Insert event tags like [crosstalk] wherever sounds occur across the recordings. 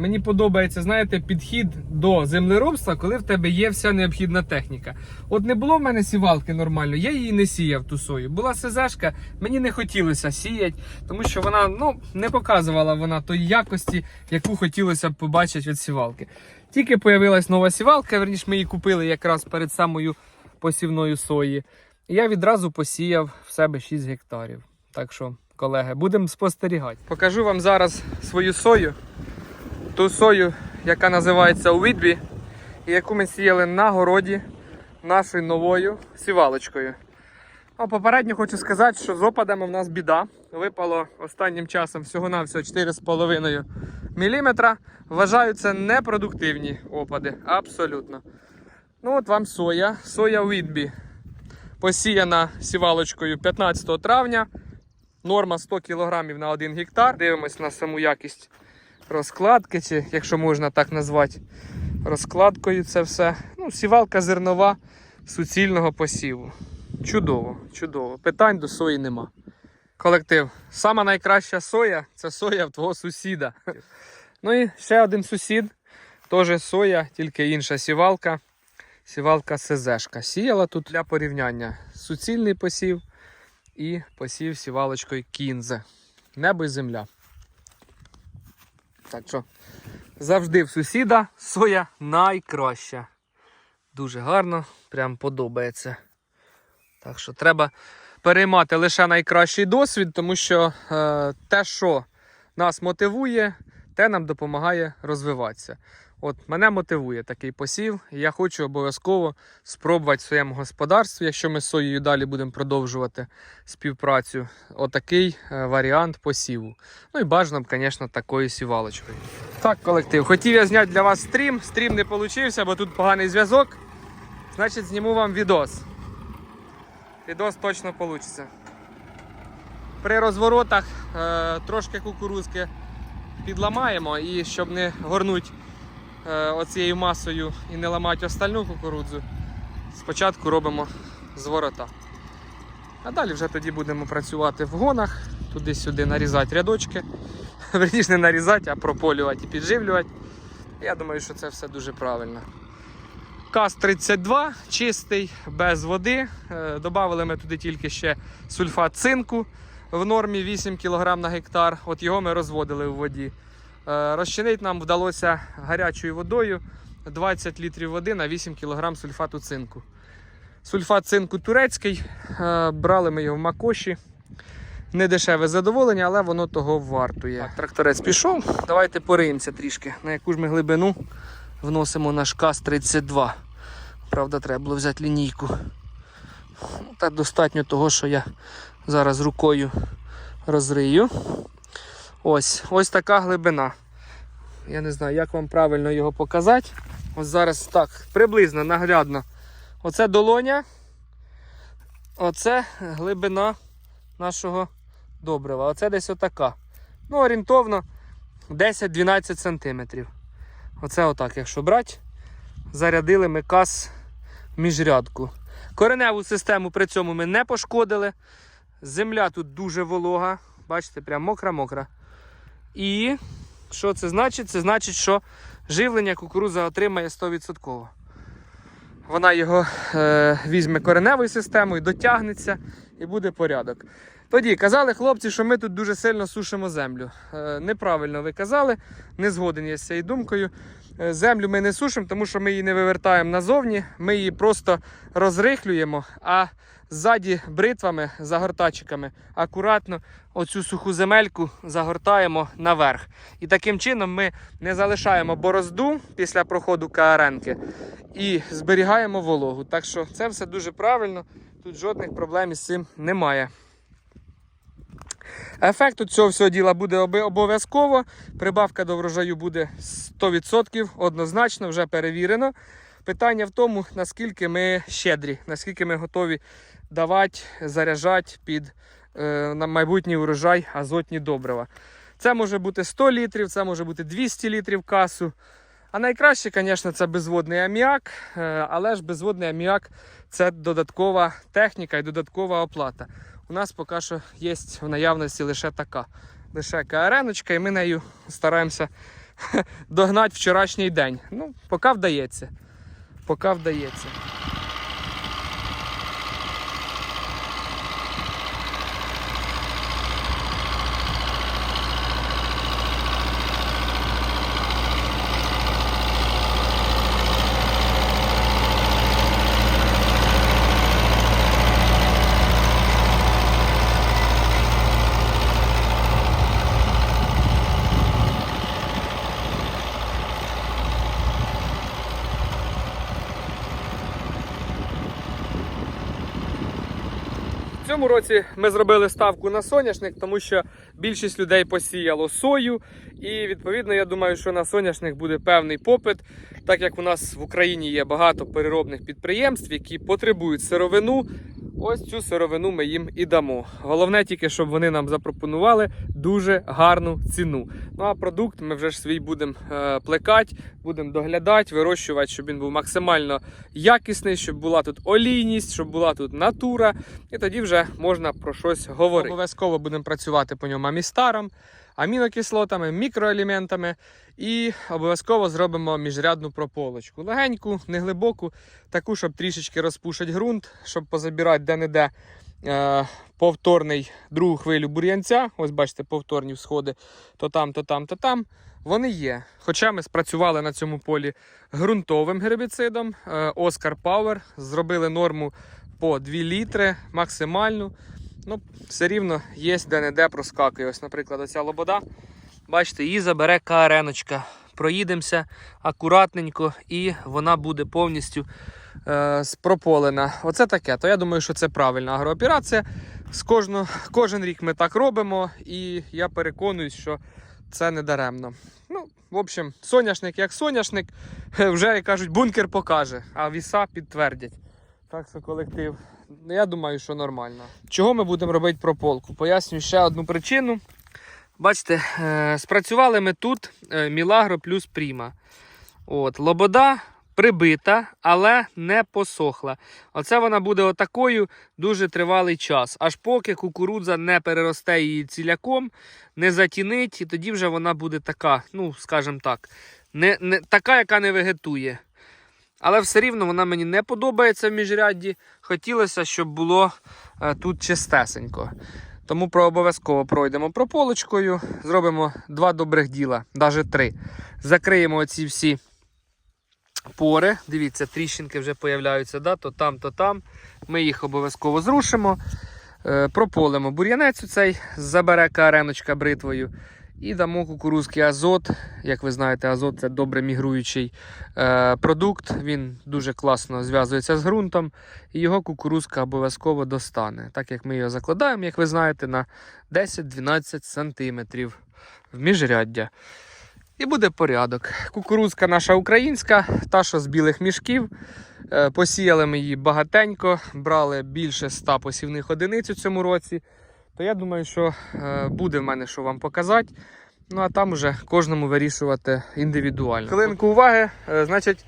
Мені подобається, знаєте, підхід до землеробства, коли в тебе є вся необхідна техніка. От не було в мене сівалки нормально, я її не сіяв ту сою. Була СЗшка, мені не хотілося сіяти, тому що вона ну, не показувала вона тої якості, яку хотілося б побачити від сівалки. Тільки появилась нова сівалка, верніше ми її купили якраз перед самою посівною сої. І я відразу посіяв в себе 6 гектарів. Так що, колеги, будемо спостерігати. Покажу вам зараз свою сою. Ту сою, яка називається Уітбі, і яку ми сіяли на городі нашою новою сівалочкою. Ну, попередньо хочу сказати, що з опадами в нас біда. Випало останнім часом всього-навсього 4,5 мм. Вважаю, це непродуктивні опади. Абсолютно. Ну от вам соя. Соя Уітбі. Посіяна сівалочкою 15 травня. Норма 100 кг на 1 гектар. Дивимось на саму якість розкладки, чи якщо можна так назвати, розкладкою це все. Ну, сівалка зернова суцільного посіву. Чудово, чудово. Питань до сої нема. Колектив. Сама найкраща соя це соя в твого сусіда. Ну і ще один сусід. Теж соя, тільки інша сівалка. Сівалка СЗшка. Сіяла тут для порівняння суцільний посів і посів сівалочкою кінзе. Небо і земля. Так що завжди в сусіда соя найкраща. Дуже гарно, прям подобається. Так що треба переймати лише найкращий досвід, тому що е, те, що нас мотивує, те нам допомагає розвиватися. От мене мотивує такий посів, і я хочу обов'язково спробувати в своєму господарстві, якщо ми з соєю далі будемо продовжувати співпрацю, отакий е, варіант посіву. Ну і бажано б, звісно, такою сівалочкою. Так, колектив, хотів я зняти для вас стрім. Стрім не вийшов, бо тут поганий зв'язок. Значить, зніму вам відос. Відос точно вийде. При розворотах е, трошки кукурузки підламаємо і щоб не горнути е, оцією масою і не ламати остальну кукурудзу, спочатку робимо зворота. А далі вже тоді будемо працювати в гонах, туди-сюди нарізати рядочки. [laughs] Верніше не нарізати, а прополювати і підживлювати. Я думаю, що це все дуже правильно. КАЗ-32 чистий, без води. Е, Добавили ми туди тільки ще сульфат цинку в нормі 8 кг на гектар. От його ми розводили в воді. Е, Розчинити нам вдалося гарячою водою 20 літрів води на 8 кг сульфату цинку. Сульфат цинку турецький. Е, Брали ми його в Макоші. Не дешеве задоволення, але воно того вартує. Так, тракторець пішов. Давайте пориємося трішки, на яку ж ми глибину вносимо наш КАЗ-32. Правда, треба було взяти лінійку. Ну, Та достатньо того, що я зараз рукою розрию. Ось ось така глибина. Я не знаю, як вам правильно його показати. Ось зараз так, приблизно наглядно. Оце долоня. Оце глибина нашого добрива. Оце десь отака. Ну, орієнтовно 10-12 см. Оце отак, якщо брати, зарядили ми каз міжрядку. Кореневу систему при цьому ми не пошкодили. Земля тут дуже волога. Бачите, прям мокра-мокра. І що це значить? Це значить, що живлення кукуруза отримає 100%. Вона його е, візьме кореневою системою, дотягнеться і буде порядок. Тоді казали хлопці, що ми тут дуже сильно сушимо землю. Е, неправильно ви казали, не згоден я з цією думкою. Е, Землю ми не сушимо, тому що ми її не вивертаємо назовні, ми її просто розрихлюємо, а ззаді бритвами, загортачиками, акуратно оцю суху земельку загортаємо наверх. І таким чином ми не залишаємо борозду після проходу КРНки і зберігаємо вологу. Так що це все дуже правильно, тут жодних проблем із цим немає. Ефект цього всього діла буде обов'язково. Прибавка до врожаю буде 100%, однозначно, вже перевірено. Питання в тому, наскільки ми щедрі, наскільки ми готові давати, заряджати під е, на майбутній урожай азотні добрива. Це може бути 100 літрів, це може бути 200 літрів касу. А найкраще, звісно, це безводний аміак, е, але ж безводний аміак це додаткова техніка і додаткова оплата. У нас поки що є в наявності лише така, лише КРН, і ми нею стараємося [laughs] догнати вчорашній день. Ну, поки вдається. Поки вдається. Цьому році ми зробили ставку на соняшник, тому що більшість людей посіяло сою, і відповідно я думаю, що на соняшник буде певний попит, так як у нас в Україні є багато переробних підприємств, які потребують сировину. Ось цю сировину ми їм і дамо. Головне тільки, щоб вони нам запропонували дуже гарну ціну. Ну а продукт ми вже ж свій будемо е, плекати, будемо доглядати, вирощувати, щоб він був максимально якісний, щоб була тут олійність, щоб була тут натура, і тоді вже можна про щось говорити. Обов'язково будемо працювати по ньому амістаром, амінокислотами, мікроелементами і обов'язково зробимо міжрядну прополочку. Легеньку, неглибоку, таку, щоб трішечки розпушити ґрунт, щоб позабирати де-не-де. е, Повторний другу хвилю бур'янця, ось бачите, повторні всходи, то там, то там, то там. Вони є. Хоча ми спрацювали на цьому полі ґрунтовим гербіцидом е, Oscar Power, зробили норму по 2 літри максимальну. Ну, все рівно є де-не-де проскакує. Ось, наприклад, оця лобода. Бачите, її забере кареночка. Проїдемося акуратненько, і вона буде повністю е, спрополена. Оце таке. То я думаю, що це правильна агрооперація. З кожно, кожен рік ми так робимо, і я переконуюсь, що це не даремно. Ну, в общем, соняшник як соняшник, [laughs] вже як кажуть, бункер покаже, а віса підтвердять. Так що колектив, ну, я думаю, що нормально. Чого ми будемо робити прополку? Поясню ще одну причину. Бачите, е, спрацювали ми тут е, Мілагро плюс Пріма. От, лобода прибита, але не посохла. Оце вона буде отакою дуже тривалий час. Аж поки кукурудза не переросте її ціляком, не затінить, і тоді вже вона буде така, ну, скажімо так, не, не, така, яка не вегетує. Але все рівно вона мені не подобається в міжрядді. Хотілося, щоб було е, тут чистесенько. Тому обов'язково пройдемо прополочкою, зробимо два добрих діла, навіть три. Закриємо оці всі пори. Дивіться, тріщинки вже появляються, да? то там, то там. Ми їх обов'язково зрушимо. Е, прополимо бур'янець цей, забере кареночка бритвою. І дамо кукурузький азот. Як ви знаєте, азот це добре мігруючий е, продукт. Він дуже класно зв'язується з ґрунтом, і його кукурузка обов'язково достане. Так як ми його закладаємо, як ви знаєте, на 10-12 см в міжряддя. І буде порядок. Кукурузка наша українська, та що з білих мішків. Е, Посіяли ми її багатенько, брали більше 100 посівних одиниць у цьому році. То я думаю, що е, буде в мене що вам показати. Ну а там вже кожному вирішувати індивідуально. Хвилинку уваги, е, значить,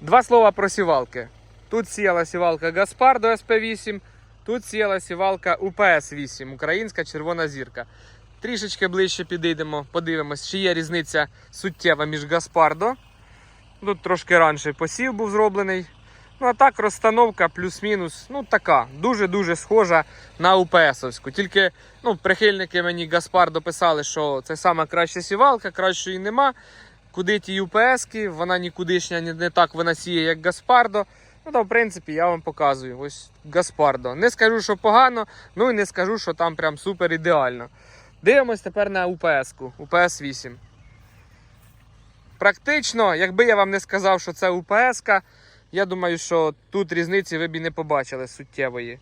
два слова про сівалки. Тут сіяла сівалка Гаспардо SP8, тут сіяла сівалка УПС-8, українська червона зірка. Трішечки ближче підійдемо, подивимось, чи є різниця суттєва між Гаспардо. Тут трошки раніше посів був зроблений. Ну, а так розстановка плюс-мінус, ну така, дуже-дуже схожа на УПСовську. Тільки ну, прихильники мені Гаспардо писали, що це сама краща сівалка, кращої нема. Куди ті УПСки, вона нікудишня, не так вона сіє, як Гаспардо. Ну, то, в принципі, я вам показую. Ось Гаспардо. Не скажу, що погано, ну і не скажу, що там прям супер ідеально. Дивимось тепер на УПС-ку, УПС 8. Практично, якби я вам не сказав, що це УПС-ка, я думаю, що тут різниці ви б і не побачили суттєвої.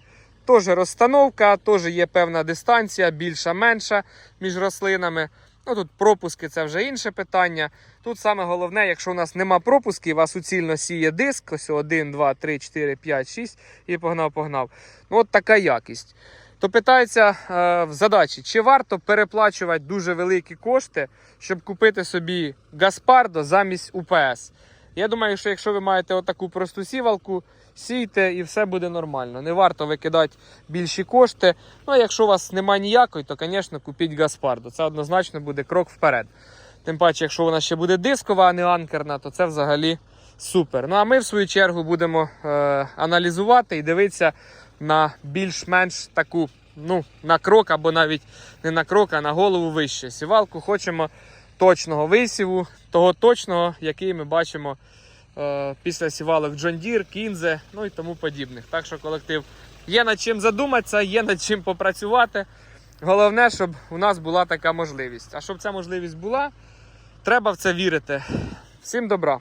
Теж розстановка, теж є певна дистанція, більша-менша між рослинами. Ну тут пропуски це вже інше питання. Тут саме головне, якщо у нас нема пропусків, вас суцільно сіє диск, ось 1, 2, 3, 4, 5, 6 і погнав-погнав. Ну от така якість. То питається е, в задачі, чи варто переплачувати дуже великі кошти, щоб купити собі Гаспардо замість УПС. Я думаю, що якщо ви маєте отаку просту сівалку, сійте і все буде нормально. Не варто викидати більші кошти. Ну а якщо у вас немає ніякої, то, звісно, купіть Гаспардо. Це однозначно буде крок вперед. Тим паче, якщо вона ще буде дискова, а не анкерна, то це взагалі супер. Ну а ми в свою чергу будемо е, аналізувати і дивитися на більш-менш таку, ну, на крок або навіть не на крок, а на голову вище. Сівалку хочемо точного висіву, того точного, який ми бачимо е, після сівалок John Deere, Кінзе, ну і тому подібних. Так що колектив є над чим задуматися, є над чим попрацювати. Головне, щоб у нас була така можливість. А щоб ця можливість була, треба в це вірити. Всім добра!